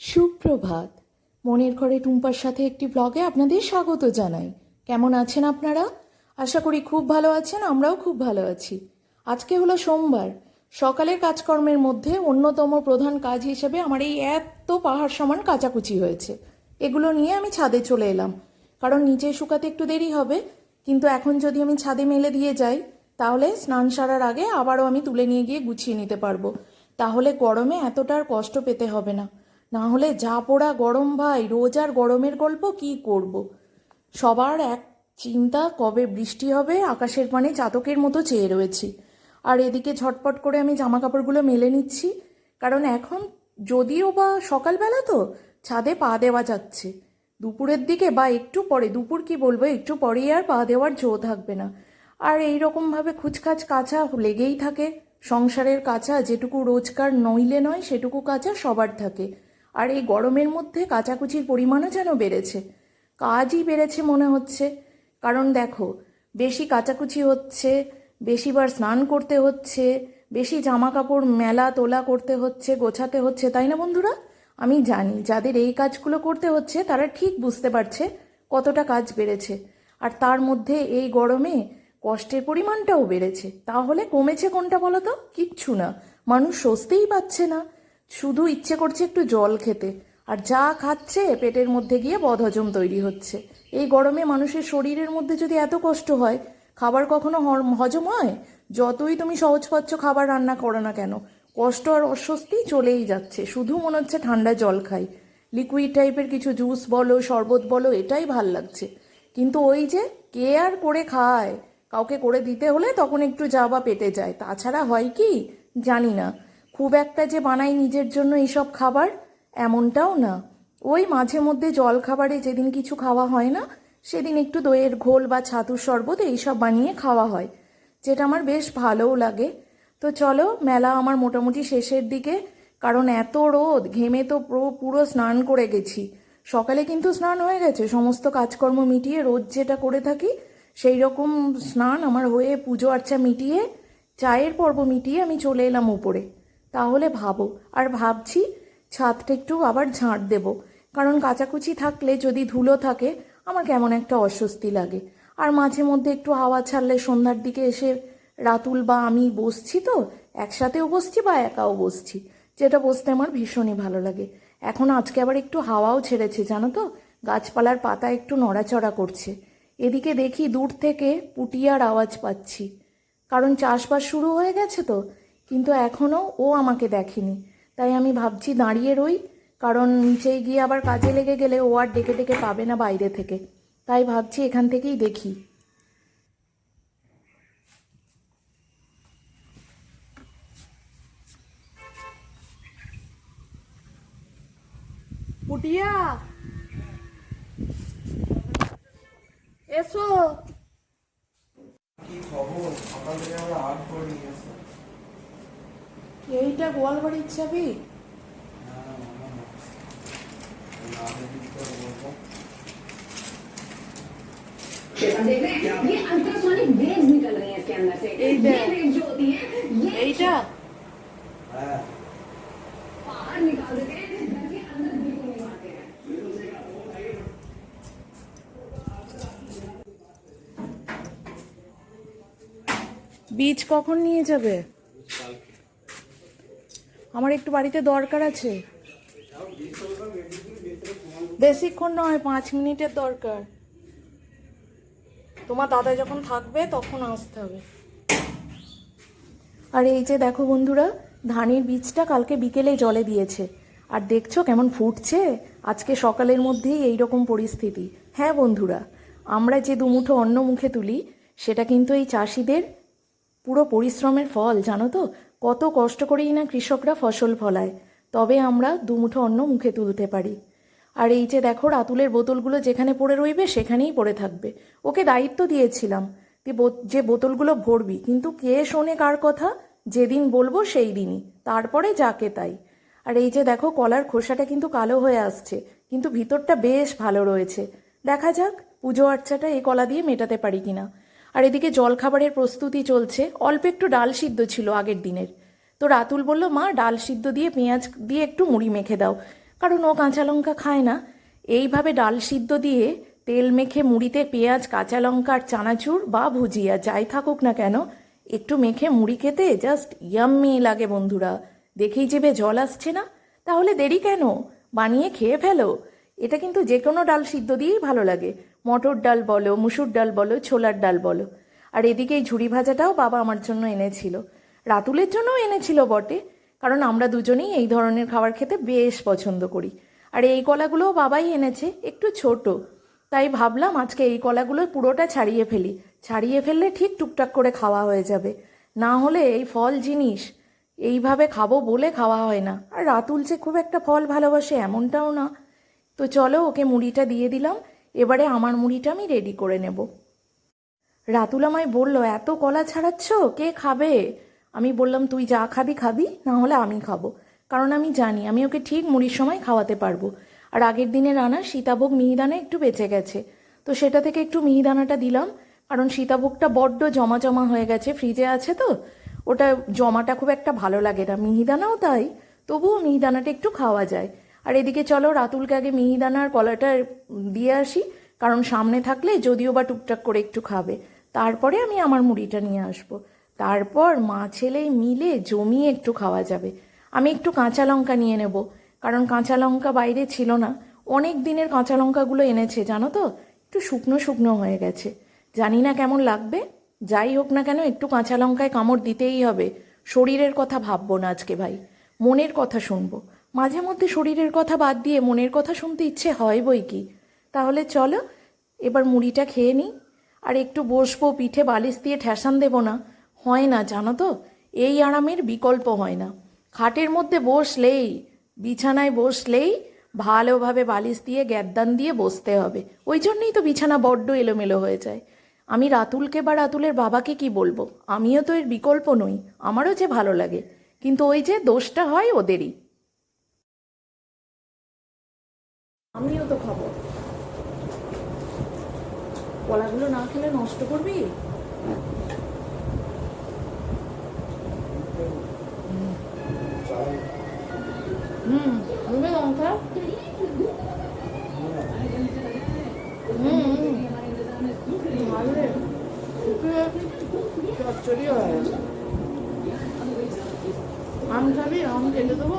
সুপ্রভাত। মনের ঘরে টুম্পার সাথে একটি ব্লগে আপনাদের স্বাগত জানাই। কেমন আছেন আপনারা? আশা করি খুব ভালো আছেন, আমরাও খুব ভালো আছি। আজকে হলো সোমবার। সকালের কাজকর্মের মধ্যে অন্যতম প্রধান কাজ হিসেবে আমার এই এত পাহাড় সমান কাচাকুচি হয়েছে। এগুলো নিয়ে আমি ছাদে চলে এলাম। কারণ নিচে শুকাতে একটু দেরি হবে, কিন্তু এখন যদি আমি ছাদে মেলে দিয়ে যাই, তাহলে স্নান সারার আগে আবারও আমি তুলে নিয়ে গিয়ে গুছিয়ে নিতে পারব। তাহলে গরমে এতটা আর কষ্ট পেতে হবে না। না হলে যা পোড়া গরম ভাই, রোজ আর গরমের গল্প কি করব। সবার এক চিন্তা, কবে বৃষ্টি হবে, আকাশের পানে চাতকের মতো চেয়ে রয়েছি। আর এদিকে ঝটপট করে আমি জামা কাপড়গুলো মেলে নিচ্ছি, কারণ এখন যদিও বা সকালবেলা তো, ছাদে পা দেওয়া যাচ্ছে। দুপুরের দিকে বা একটু পরে, দুপুর কি বলব, একটু পরেই আর পা দেওয়ার জো থাকবে না। আর এই রকমভাবে খুচখাচ কাঁচা লেগেই থাকে। সংসারের কাঁচা যেটুকু রোজকার নইলে নয়, সেটুকু কাঁচা সবার থাকে। আর এই গরমের মধ্যে কাচাকুচির পরিমাণও যেন বেড়েছে। কাজই বেড়েছে মনে হচ্ছে। কারণ দেখো, বেশি কাচাকুচি হচ্ছে, বেশিবার স্নান করতে হচ্ছে, বেশি জামা কাপড় মেলা তোলা করতে হচ্ছে, গোছাতে হচ্ছে, তাই না বন্ধুরা? আমি জানি, যাদের এই কাজগুলো করতে হচ্ছে, তারা ঠিক বুঝতে পারছে কতটা কাজ বেড়েছে। আর তার মধ্যে এই গরমে কষ্টের পরিমাণটাও বেড়েছে। তাহলে কমেছে কোনটা বলো তো? কিচ্ছু না। মানুষ স্বস্তিই পাচ্ছে না। শুধু ইচ্ছে করছে একটু জল খেতে। আর যা খাচ্ছে, পেটের মধ্যে গিয়ে বদহজম তৈরি হচ্ছে। এই গরমে মানুষের শরীরের মধ্যে যদি এত কষ্ট হয়, খাবার কখনো হজম হয়? যতই তুমি সহজপাচ্য খাবার রান্না করো না কেন, কষ্ট আর অস্বস্তি চলেই যাচ্ছে। শুধু মনে হচ্ছে ঠান্ডা জল খাই। লিকুইড টাইপের কিছু জুস বলো, শরবত বলো, এটাই ভালো লাগছে। কিন্তু ওই যে কে আর করে খায়? কাউকে করে দিতে হলে তখন একটু যা বা পেটে যায়। তাছাড়া হয় কি? জানি না। খুব একটা যে বানাই নিজের জন্য এইসব খাবার, এমনটাও না। ওই মাঝে মধ্যে জল খাবারে যেদিন কিছু খাওয়া হয় না, সেদিন একটু দইয়ের ঘোল বা ছাতুর শরবত এইসব বানিয়ে খাওয়া হয়, যেটা আমার বেশ ভালোও লাগে। তো চলো, মেলা আমার মোটামুটি শেষের দিকে, কারণ এত রোদ, ঘেমে তো পুরো পুরো স্নান করে গেছি। সকালে কিন্তু স্নান হয়ে গেছে, সমস্ত কাজকর্ম মিটিয়ে রোজ যেটা করে থাকি, সেই রকম স্নান আমার হয়ে পুজো আর্চা মিটিয়ে, চায়ের পর্ব মিটিয়ে আমি চলে এলাম উপরে। তাহলে ভাবো। আর ভাবছি, ছাদটা একটু আবার ঝাঁট দেব। কারণ কাচাকুচি থাকলে যদি ধুলো থাকে, আমার কেমন একটা অস্বস্তি লাগে। আর মাঝে মধ্যে একটু হাওয়া ছাড়লে সন্ধ্যার দিকে এসে রাতুল বা আমি বসছি তো, একসাথেও বসছি বা একাও বসছি। যেটা বসতে আমার ভীষণই ভালো লাগে। এখন আজকে আবার একটু হাওয়াও ছেড়েছে, জানো তো? গাছপালার পাতা একটু নড়াচড়া করছে। এদিকে দেখি দূর থেকে পুটিয়ার আওয়াজ পাচ্ছি। কারণ চাষবাস শুরু হয়ে গেছে তো কিন্তু এখনও ও আমাকে দেখেনি। তাই আমি ভাবছি দাঁড়িয়ে রই কারণ নিচে গিয়ে আবার কাজে লেগে গেলে ও আর ডেকে ডেকে পাবে না বাইরে থেকে। তাই ভাবছি এখান থেকেই দেখি। পুটিয়া! এসো! কি খবর? সকাল থেকে আমরা আট করে নিয়ে এসে এইটা গোয়ালবাড়ির চাবি? এইটা? বীজ কখন নিয়ে যাবে? আমার একটু বাড়িতে দরকার আছে। বেশিক্ষণ নয়, পাঁচ মিনিটের দরকার। তোমার দাদা যখন থাকবে, তখন আসতে হবে। আর এই যে দেখো বন্ধুরা, ধানের বীজটা কালকে বিকেলে জলে দিয়েছে। আর দেখছ কেমন ফুটছে? আজকে সকালের মধ্যেই এই রকম পরিস্থিতি। হ্যাঁ বন্ধুরা, আমরা যে দুমুঠো অন্ন মুখে তুলি, সেটা কিন্তু এই চাষিদের পুরো পরিশ্রমের ফল, জানো তো? কত কষ্ট করেই না কৃষকরা ফসল ফলায়, তবে আমরা দুমুঠো অন্ন মুখে তুলতে পারি। আর এই যে দেখো, রাতুলের বোতলগুলো যেখানে পড়ে রইবে, সেখানেই পড়ে থাকবে। ওকে দায়িত্ব দিয়েছিলাম যে বোতলগুলো ভরবি, কিন্তু কে শোনে কার কথা? যেদিন বলব সেই দিনই, তারপরে যাকে তাই। আর এই যে দেখো, কলার খোসাটা কিন্তু কালো হয়ে আসছে, কিন্তু ভিতরটা বেশ ভালো রয়েছে। দেখা যাক, পুজো আর্চাটা এই কলা দিয়ে মেটাতে পারি কিনা। আর এদিকে জলখাবারের প্রস্তুতি চলছে। অল্প একটু ডাল সিদ্ধ ছিল আগের দিনের। তো রাতুল বলল, মা, ডাল সিদ্ধ দিয়ে পেঁয়াজ দিয়ে একটু মুড়ি মেখে দাও। কারণ ও কাঁচা লঙ্কা খায় না। এইভাবে ডাল সিদ্ধ দিয়ে তেল মেখে মুড়িতে পেঁয়াজ, কাঁচা লঙ্কা আর চানাচুর বা ভুজিয়া যাই থাকুক না কেন, একটু মেখে মুড়ি খেতে জাস্ট ইয়াম্মি লাগে বন্ধুরা। দেখেই যেবে জল আসছে না। তাহলে দেরি কেন? বানিয়ে খেয়ে ফেলো। এটা কিন্তু যে কোনো ডাল সিদ্ধ দিয়েই ভালো লাগে। মটর ডাল বলো, মুসুর ডাল বলো, ছোলার ডাল বলো। আর এদিকে এই ঝুড়ি ভাজাটাও বাবা আমার জন্য এনেছিল। রাতুলের জন্যও এনেছিল বটে, কারণ আমরা দুজনেই এই ধরনের খাবার খেতে বেশ পছন্দ করি। আর এই কলাগুলোও বাবাই এনেছে, একটু ছোট। তাই ভাবলাম আজকে এই কলাগুলো পুরোটা ছাড়িয়ে ফেলি। ছাড়িয়ে ফেললে ঠিক টুকটাক করে খাওয়া হয়ে যাবে। না হলে এই ফল জিনিস, এইভাবে খাব বলে খাওয়া হয় না। আর রাতুল যে খুব একটা ফল ভালোবাসে এমনটাও না। তো চলো ওকে মুড়িটা দিয়ে দিলাম। এবারে আমার মুড়িটা আমি রেডি করে নেব। রাতুল আমায় বলল, এত কলা ছাড়াচ্ছ? কে খাবে? আমি বললাম, তুই যা খাবি খাবি, না হলে আমি খাব। কারণ আমি জানি, আমি ওকে ঠিক মুড়ির সময় খাওয়াতে পারব। আর আগের দিনে রানা সীতাভোগ মিহিদানা একটু বেঁচে গেছে। তো সেটা থেকে একটু মিহিদানাটা দিলাম, কারণ সীতাভোগটা বড্ড জমা জমা হয়ে গেছে, ফ্রিজে আছে তো। ওটা জমাটা খুব একটা ভালো লাগে না। মিহিদানাও তাই, তবুও মিহিদানাটা একটু খাওয়া যায়। আর এদিকে চলো, রাতুলকে আগে মিহিদানার কলাটা দিয়ে আসি, কারণ সামনে থাকলে যদিও বা টুকটাক করে একটু খাবে। তারপরে আমি আমার মুড়িটা নিয়ে আসব। তারপর মা ছেলে মিলে জমিয়ে একটু খাওয়া যাবে। আমি একটু কাঁচা লঙ্কা নিয়ে নেব, কারণ কাঁচা লঙ্কা বাইরে ছিল না। অনেক দিনের কাঁচা লঙ্কাগুলো এনেছে, জানো তো? একটু শুকনো শুকনো হয়ে গেছে। জানি না কেমন লাগবে। যাই হোক না কেন, একটু কাঁচা লঙ্কায় কামড় দিতেই হবে। শরীরের কথা ভাববো না আজকে ভাই। মনের কথা শুনব। মাঝে মধ্যে শরীরের কথা বাদ দিয়ে মনের কথা শুনতে ইচ্ছে হয় বই কি? তাহলে চলো, এবার মুড়িটা খেয়ে নিই। আর একটু বসবো, পিঠে বালিশ দিয়ে ঠেসান দেবো না। হয় না, জানো তো, এই আরামের বিকল্প হয় না। খাটের মধ্যে বসলেই, বিছানায় বসলেই ভালোভাবে বালিশ দিয়ে গ্যাদ্দান দিয়ে বসতে হবে। ওই জন্যই তো বিছানা বড্ড এলোমেলো হয়ে যায়। আমি রাতুলকে বা রাতুলের বাবাকে কি বলব? আমিও তো এর বিকল্প নই, আমারও যে ভালো লাগে। কিন্তু ওই যে দোষটা হয় ওদেরই। আমিও তো খাব। কলাগুলো না খেলে নষ্ট করবি? হুম হবে লঙ্কা? চচ্চড়ি হয়ে। আম খাবি? আম কেটে দেবো?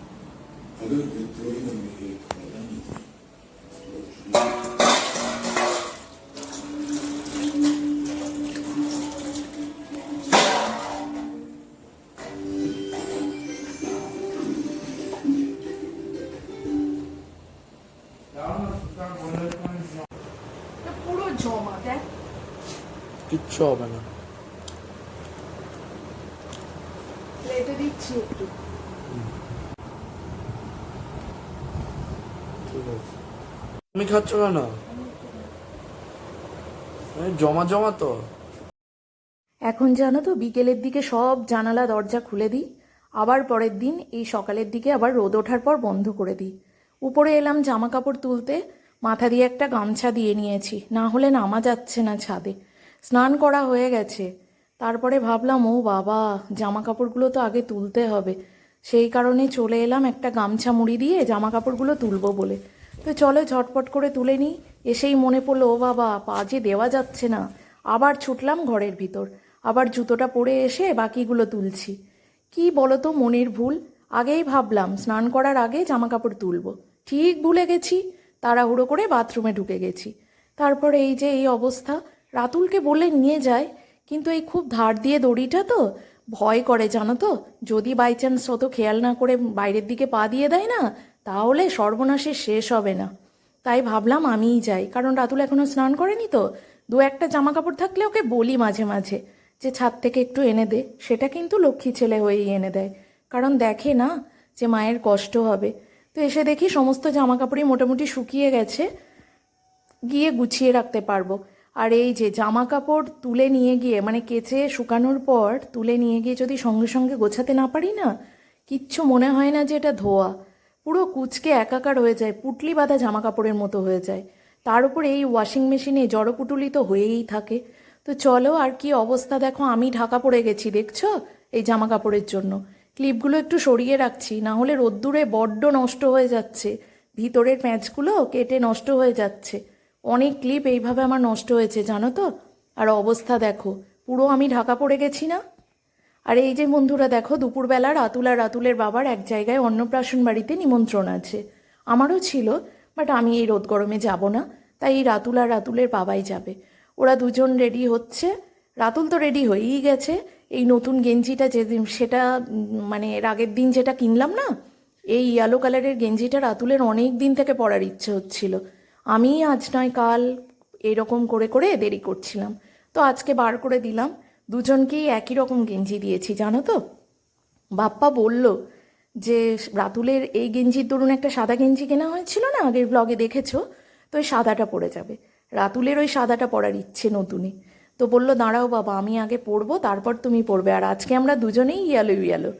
Alır ve Troya'nın meleği kradan yedi. Puro ne? Later it's. তুমি খাচ্ছ কেন? জমা জমা তো। এখন জানো তো, বিকেলের দিকে সব জানালা দরজা খুলে দিই, আবার পরের দিন এই সকালের দিকে আবার রোদ ওঠার পর বন্ধ করে দিই। উপরে এলাম জামা কাপড় তুলতে, মাথা দিয়ে একটা গামছা দিয়ে নিয়েছি, না হলে নামা যাচ্ছে না ছাদে। স্নান করা হয়ে গেছে, তারপরে ভাবলাম, ও বাবা জামা কাপড়গুলো তো আগে তুলতে হবে। সেই কারণে চলে এলাম একটা গামছা মুড়ি দিয়ে জামা কাপড়গুলো তুলবো বলে। তো চলো ঝটপট করে তুলে নিই। এসেই মনে পড়ল, ও বাবা, পা যে দেওয়া যাচ্ছে না। আবার ছুটলাম ঘরের ভিতর। আবার জুতোটা পরে এসে বাকিগুলো তুলছি। কি বলতো মনের ভুল? আগেই ভাবলাম, স্নান করার আগে জামা কাপড় তুলবো। ঠিক ভুলে গেছি, তাড়াহুড়ো করে বাথরুমে ঢুকে গেছি। তারপরে এই যে এই অবস্থা, রাতুলকে বলে নিয়ে যায়, কিন্তু এই খুব ধার দিয়ে দড়িটা তো ভয় করে, জানো তো? যদি বাই চান্স অত খেয়াল না করে বাইরের দিকে পা দিয়ে দেয় না, তাহলে সর্বনাশের শেষ হবে না। তাই ভাবলাম আমিই যাই, কারণ রাতুল এখনও স্নান করেনি তো। দু একটা জামা কাপড় থাকলে ওকে বলি মাঝে মাঝে যে, ছাদ থেকে একটু এনে দে। সেটা কিন্তু লক্ষ্মী ছেলে হয়েই এনে দেয়। কারণ দেখে না যে, মায়ের কষ্ট হবে। তো এসে দেখি সমস্ত জামা কাপড়ই মোটামুটি শুকিয়ে গেছে, গিয়ে গুছিয়ে রাখতে পারব। আর এই যে জামা কাপড় তুলে নিয়ে গিয়ে মানে কেচে শুকানোর পর তুলে নিয়ে গিয়ে যদি সঙ্গে সঙ্গে গোছাতে না পারি না, কিচ্ছু মনে হয় না যে এটা ধোয়া। পুরো কুচকে একাকার হয়ে যায়, পুটলি বাঁধা জামা কাপড়ের মতো হয়ে যায়। তার উপর এই ওয়াশিং মেশিনে জড়পুটুলি তো হয়েই থাকে। তো চলো, আর কি অবস্থা দেখো, আমি ঢাকা পড়ে গেছি, দেখছ? এই জামা কাপড়ের জন্য। ক্লিপগুলো একটু সরিয়ে রাখছি, না হলে রোদ্দুরে বড্ড নষ্ট হয়ে যাচ্ছে। ভিতরের প্যাঁচগুলো কেটে নষ্ট হয়ে যাচ্ছে। অনেক ক্লিপ এইভাবে আমার নষ্ট হয়েছে, জানো তো? আর অবস্থা দেখো, পুরো আমি ঢাকা পড়ে গেছি না? আর এই যে বন্ধুরা দেখো, দুপুরবেলা রাতুল আর রাতুলের বাবার এক জায়গায় অন্নপ্রাশন বাড়িতে নিমন্ত্রণ আছে। আমারও ছিল বাট আমি এই রোদ গরমে যাব না, তাই এই রাতুল আর রাতুলের বাবাই যাবে। ওরা দুজন রেডি হচ্ছে। রাতুল তো রেডি হয়েই গেছে। এই নতুন গেঞ্জিটা যেদিন সেটা মানে এর আগের দিন যেটা কিনলাম না, এই ইয়েলো কালারের গেঞ্জিটা রাতুলের অনেক দিন থেকে পরার ইচ্ছে হচ্ছিল। আমি আজ নয়, কাল এরকম করে করে দেরি করছিলাম। তো আজকে বার করে দিলাম। দুজনকেই একই রকম গেঞ্জি দিয়েছি, জানো তো? বাপ্পা বলল যে, রাতুলের এই গেঞ্জির দরুন একটা সাদা গেঞ্জি কেনা হয়েছিল না আগের ব্লগে দেখেছ? তো ওই সাদাটা পরে যাবে। রাতুলের ওই সাদাটা পরার ইচ্ছে নতুনই। তো বলল, দাঁড়াও বাবা, আমি আগে পরবো, তারপর তুমি পরবে, আর আজকে আমরা দুজনেই ইয়ালো ইয়ালো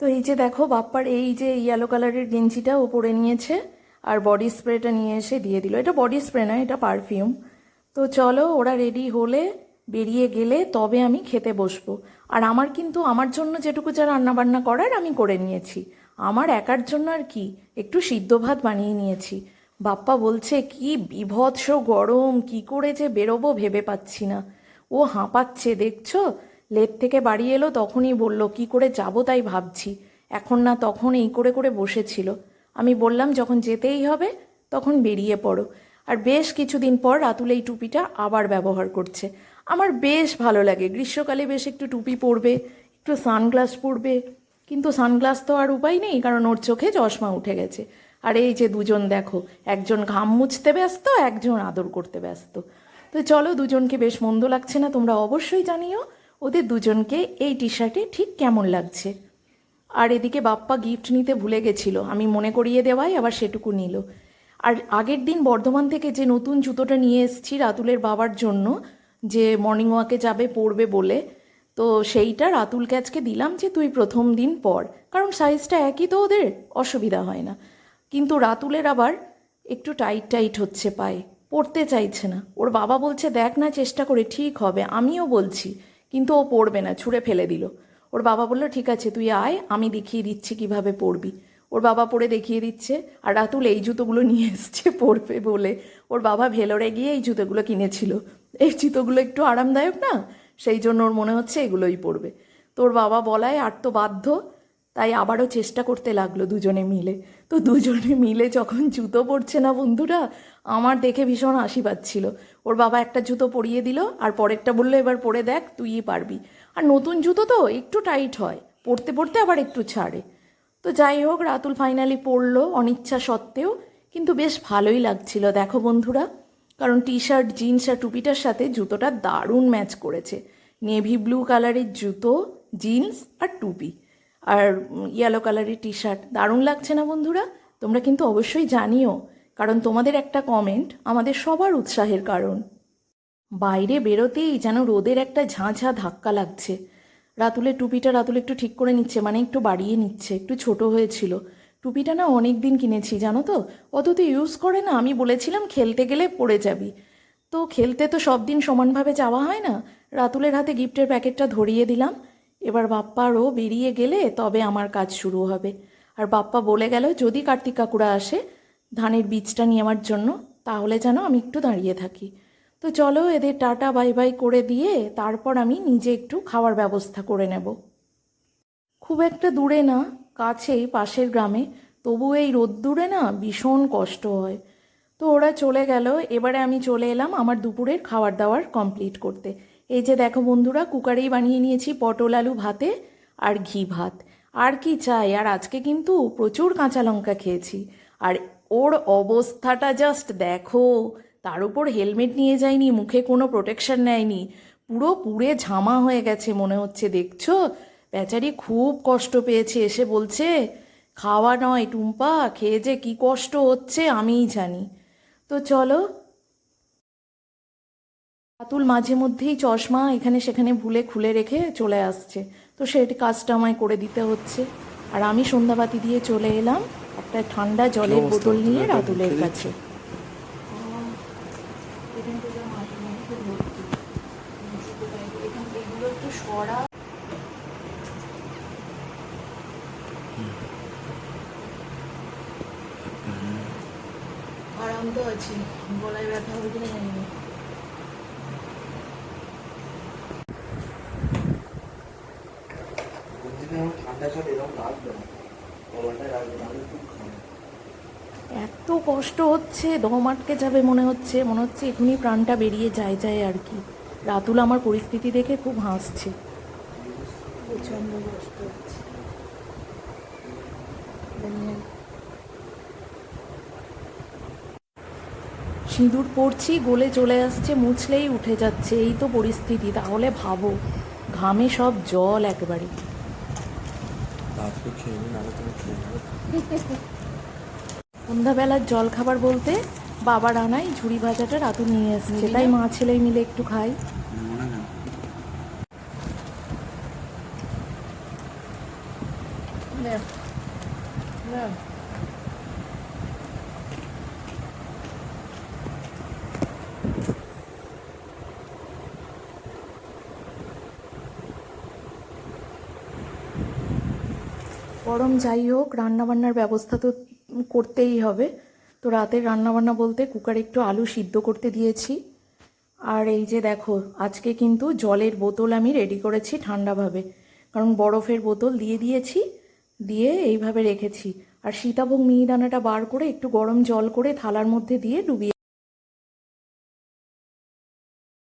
তো এই যে দেখো, বাপ্পার এই যে ইয়েলো কালারের গেঞ্জিটা ও পরে নিয়েছে। আর বডি স্প্রেটা নিয়ে এসে দিয়ে দিল। এটা বডি স্প্রে নয়, এটা পারফিউম তো চলো, ওরা রেডি হলে, বেরিয়ে গেলে তবে আমি খেতে বসবো। আর আমার কিন্তু, আমার জন্য যেটুকু যা রান্নাবান্না করার আমি করে নিয়েছি। আমার একার জন্য আর কি, একটু সিদ্ধ ভাত বানিয়ে নিয়েছি। বাপ্পা বলছে, কি বিভৎস গরম, কি করে যে বেরোবো ভেবে পাচ্ছি না। ও হাঁপাচ্ছে, দেখছ? লেট থেকে বাড়ি এলো, তখনই বলল, কি করে যাব তাই ভাবছি। এখন না তখন এই করে করে বসেছিল আমি বললাম, যখন যেতেই হবে, তখন বেরিয়ে পড়ো। আর বেশ কিছুদিন পর রাতুল এই টুপিটা আবার ব্যবহার করছে। আমার বেশ ভালো লাগে। গ্রীষ্মকালে বেশ একটু টুপি পরবে, একটু সানগ্লাস পরবে, কিন্তু সানগ্লাস তো আর উপায় নেই, কারণ ওর চোখে চশমা উঠে গেছে। আর এই যে দুজন, দেখো, একজন ঘাম মুছতে ব্যস্ত, একজন আদর করতে ব্যস্ত। তো চলো, দুজনকে বেশ মন্দ লাগছে না, তোমরা অবশ্যই জানিও, ওদের দুজনকে এই টি শার্টে ঠিক কেমন লাগছে। আর এদিকে বাপ্পা গিফট নিতে ভুলে গেছিল। আমি মনে করিয়ে দেওয়াই আবার সেটুকু নিল। আর আগের দিন বর্ধমান থেকে যে নতুন জুতোটা নিয়ে এসেছি রাতুলের বাবার জন্য, যে মর্নিং ওয়াকে যাবে, পরবে বলে, তো সেইটা রাতুলকে আজকে দিলাম যে তুই প্রথম দিন পর। কারণ সাইজটা একই তো ওদের, অসুবিধা হয় না। কিন্তু রাতুলের আবার একটু টাইট টাইট হচ্ছে পায়ে পড়তে চাইছে না। ওর বাবা বলছে, দেখ না, চেষ্টা করে ঠিক হবে। আমিও বলছি, কিন্তু ও পড়বে না, ছুঁড়ে ফেলে দিল। ওর বাবা বলল, ঠিক আছে, তুই আয়, আমি দেখিয়ে দিচ্ছি কীভাবে পড়বি। ওর বাবা পড়ে দেখিয়ে দিচ্ছে, আর রাতুল এই জুতোগুলো নিয়ে এসছে পড়বে বলে। ওর বাবা ভেলোরে গিয়ে এই জুতোগুলো কিনেছিল। এই জুতোগুলো একটু আরামদায়ক না? সেই জন্য ওর মনে হচ্ছে এগুলোই পড়বে। তোর বাবা বলায়, আর তো বাধ্য। তাই আবারও চেষ্টা করতে লাগল দুজনে মিলে। তো দুজনে মিলে যখন জুতো পরছে না বন্ধুরা আমার দেখে ভীষণ হাসি পাচ্ছিল ওর বাবা একটা জুতো পরিয়ে দিল, আর পরেরটা বলল, এবার পরে দেখ, তুইই পারবি। আর নতুন জুতো তো একটু টাইট হয় পরতে পরতে আবার একটু ছাড়ে। তো যাই হোক, রাতুল ফাইনালি পরলো অনিচ্ছা সত্ত্বেও, কিন্তু বেশ ভালোই লাগছিল, দেখো বন্ধুরা। কারণ টি শার্ট জিন্স আর টুপিটার সাথে জুতোটা দারুণ ম্যাচ করেছে। নেভি ব্লু কালারের জুতো জিন্স আর টুপি। আর ইয়েলো কালারের টি শার্ট দারুণ লাগছে না বন্ধুরা? তোমরা কিন্তু অবশ্যই জানিও। কারণ তোমাদের একটা কমেন্ট আমাদের সবার উৎসাহের কারণ। বাইরে বেরোতেই যেন রোদের একটা ঝাঁঝা ধাক্কা লাগছে। রাতুলের টুপিটা রাতুল একটু ঠিক করে নিচ্ছে মানে একটু বাড়িয়ে নিচ্ছে, একটু ছোট হয়েছিল। টুপিটা না অনেক দিন কিনেছি, জানো তো? অত তো ইউজ করে না, আমি বলেছিলাম খেলতে গেলে পড়ে যাবি। তো খেলতে তো সব দিন সমানভাবে যাওয়া হয় না। রাতুলের হাতে গিফটের প্যাকেটটা ধরিয়ে দিলাম। এবার বাপ্পারও বেরিয়ে গেলে তবে আমার কাজ শুরু হবে। আর বাপ্পা বলে গেল, যদি কার্তিক কাকুরা আসে ধানের বীজটা নেওয়ার জন্য, তাহলে যেন আমি একটু দাঁড়িয়ে থাকি। তো চলো এদের টাটা, বাই বাই করে দিয়ে তারপর আমি নিজে একটু খাওয়ার ব্যবস্থা করে নেব। খুব একটা দূরে না, কাছেই, পাশের গ্রামে। তবু এই রোদ্দুরে না ভীষণ কষ্ট হয়। তো ওরা চলে গেল, এবারে আমি চলে এলাম আমার দুপুরের খাবার দাওয়ার কমপ্লিট করতে। এই যে দেখো বন্ধুরা, কুকারেই বানিয়ে নিয়েছি পটল আলু ভাতে আর ঘি ভাত। আর কি চাই? আর আজকে কিন্তু প্রচুর কাঁচা লঙ্কা খেয়েছি। ওর অবস্থাটা জাস্ট দেখো। তার উপর হেলমেট নিয়ে যায়নি, মুখে কোনো প্রোটেকশন নেয়নি। পুরো পুড়ে ঝামা হয়ে গেছে মনে হচ্ছে, দেখছ? বেচারি খুব কষ্ট পেয়েছে, এসে বলছে, খাওয়া নয় টুম্পা, খেয়ে যে কি কষ্ট হচ্ছে আমিই জানি। তো চলো। আতুল মাঝে মধ্যেই চশমা এখানে সেখানে ভুলে খুলে রেখে চলে আসছে। তো সেটি কাজটা আমায় করে দিতে হচ্ছে। আর আমি সন্ধ্যাবাতি দিয়ে চলে এলাম। একটা ঠান্ডা জলের বোতল নিয়ে রাতুলের কাছে আরাম তো আছি গলায় ব্যথা হবে কিনা জানি না ঠান্ডা জল এরকম লাগবে না। লাগবে না আমি খুব খারাপ এত কষ্ট হচ্ছে দম আটকে যাবে মনে হচ্ছে মনে হচ্ছে এখনই প্রাণটা বেরিয়ে যায় যায় আর কি। রাতুল আমার পরিস্থিতি দেখে খুব হাসছে। প্রচণ্ড কষ্ট হচ্ছে। সিঁদুর পড়ছি গলে চলে আসছে মুছলেই উঠে যাচ্ছে এই তো পরিস্থিতি তাহলে ভাবো। ঘামে সব জল একবারে। খেয়ে নি নাহলে তুমি খেয়ে নেবে সন্ধ্যাবেলার জল খাবার বলতে বাবার আনাই ঝুড়ি ভাজাটা রাতুল নিয়ে এসছে তাই মা ছেলে মিলে একটু খাই। গরম যাই হোক রান্নাবান্নার ব্যবস্থা তো করতেই হবে। তো রাতের রান্নাবান্না বলতে কুকারে একটু আলু সিদ্ধ করতে দিয়েছি। আর এই যে দেখো, আজকে কিন্তু জলের বোতল আমি রেডি করেছি ঠান্ডাভাবে। কারণ বরফের বোতল দিয়ে দিয়েছি, দিয়ে এইভাবে রেখেছি। আর সীতাভোগ মিহিদানাটা বার করে একটু গরম জল করে থালার মধ্যে দিয়ে ডুবিয়ে